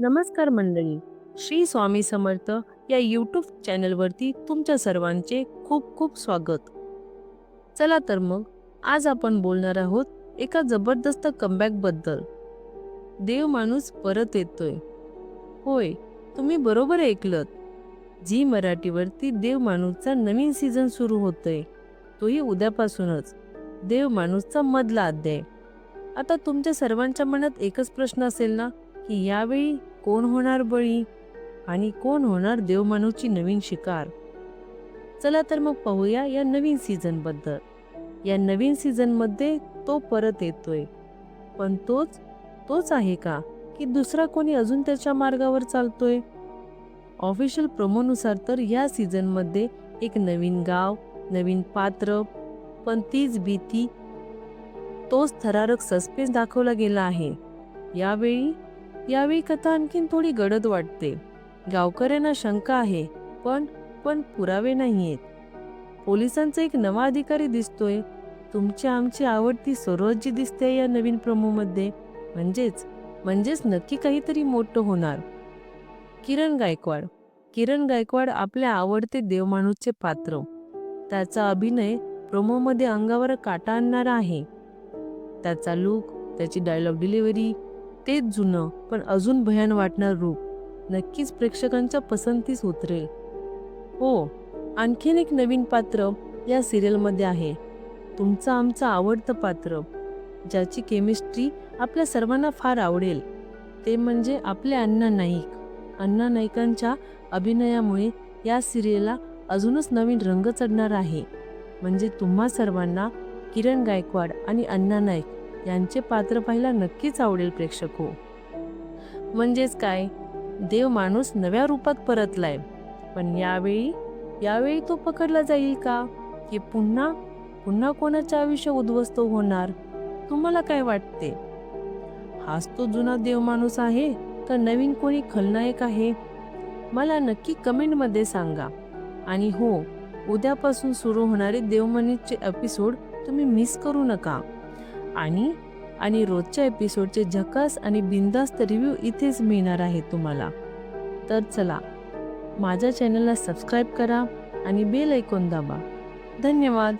नमस्कार मंडळी. श्री स्वामी समर्थ या यूट्यूब चॅनलवरती तुमच्या सर्वांचे खूप खूप स्वागत. चला तर मग आज आपण बोलणार आहोत एका जबरदस्त कमबॅकबद्दल देव माणूस परत येतोय. होय तुम्ही बरोबर ऐकलत. जी मराठीवरती देव माणूसचा नवीन सीझन सुरू होतोय. तोही उद्यापासूनच. देव माणूसचा मधला अध्याय. आता तुमच्या सर्वांच्या मनात एकच प्रश्न असेल ना? की यावेळी कोण होणार बळी आणि कोण होणार देवमानूची नवीन शिकार? चला तर मग पाहूया या नवीन सीझनबद्दल. या नवीन सीझनमध्ये तो परत येतोय. पण तोच तोच आहे का की दुसरा कोणी अजून त्याच्या मार्गावर चालतोय? ऑफिशियल प्रोमोनुसार तर या सीझनमध्ये एक नवीन गाव नवीन पात्र पण तीच भीती तोच थरारक सस्पेन्स दाखवला गेला आहे. यावेळी यावेळी कथा आणखीन थोडी गडद वाटते. गावकऱ्यांना शंका आहे पण पण पुरावे नाहीयेत. पोलिसांचा एक नवा अधिकारी दिसतोय. तुमची आमची आवडती सरोज दिसते या नवीन प्रमोमध्ये. म्हणजेच म्हणजेच नक्की काहीतरी मोठं होणार. किरण गायकवाड. किरण गायकवाड आपल्या आवडते देवमाणूसचे पात्र. त्याचा अभिनय प्रोमोमध्ये अंगावर काटा आणणारा आहे. त्याचा लुक त्याची डायलॉग डिलिव्हरी तेच जुनं पण अजून भयान वाटणार रूप. नक्कीच प्रेक्षकांच्या पसंतीस उतरेल हो आणखीन एक नवीन पात्र या सिरियलमध्ये आहे. तुमचं आमचं आवडतं पात्र ज्याची केमिस्ट्री आपल्या सर्वांना फार आवडेल. ते म्हणजे आपले अण्णा नाईक. अण्णा नाईकांच्या अभिनयामुळे या सिरियलला अजूनच नवीन रंग चढणार आहे. म्हणजे तुम्हा सर्वांना किरण गायकवाड आणि अण्णा नाईक यांचे पात्र पाहायला नक्कीच आवडेल प्रेक्षक हो. म्हणजेच काय? देव माणूस नव्या रूपात परतलाय. पण यावेळी यावेळी तो पकडला जाईल का? की पुन्हा पुन्हा कोणाचे आयुष्य उद्ध्वस्त होणार? तुम्हाला काय वाटते? हाच तो जुना देव माणूस आहे का नवीन कोणी खलनायक आहे? मला नक्की कमेंटमध्ये सांगा. आणि हो उद्यापासून सुरू होणारे देवमनीचे एपिसोड तुम्ही मिस करू नका. आणि आणि रोजच्या एपिसोडचे झकास आणि बिंदास्त रिव्ह्यू इथेच मिळणार आहे तुम्हाला. तर चला माझ्या चॅनलला सबस्क्राईब करा आणि बेल ऐकून दाबा. धन्यवाद.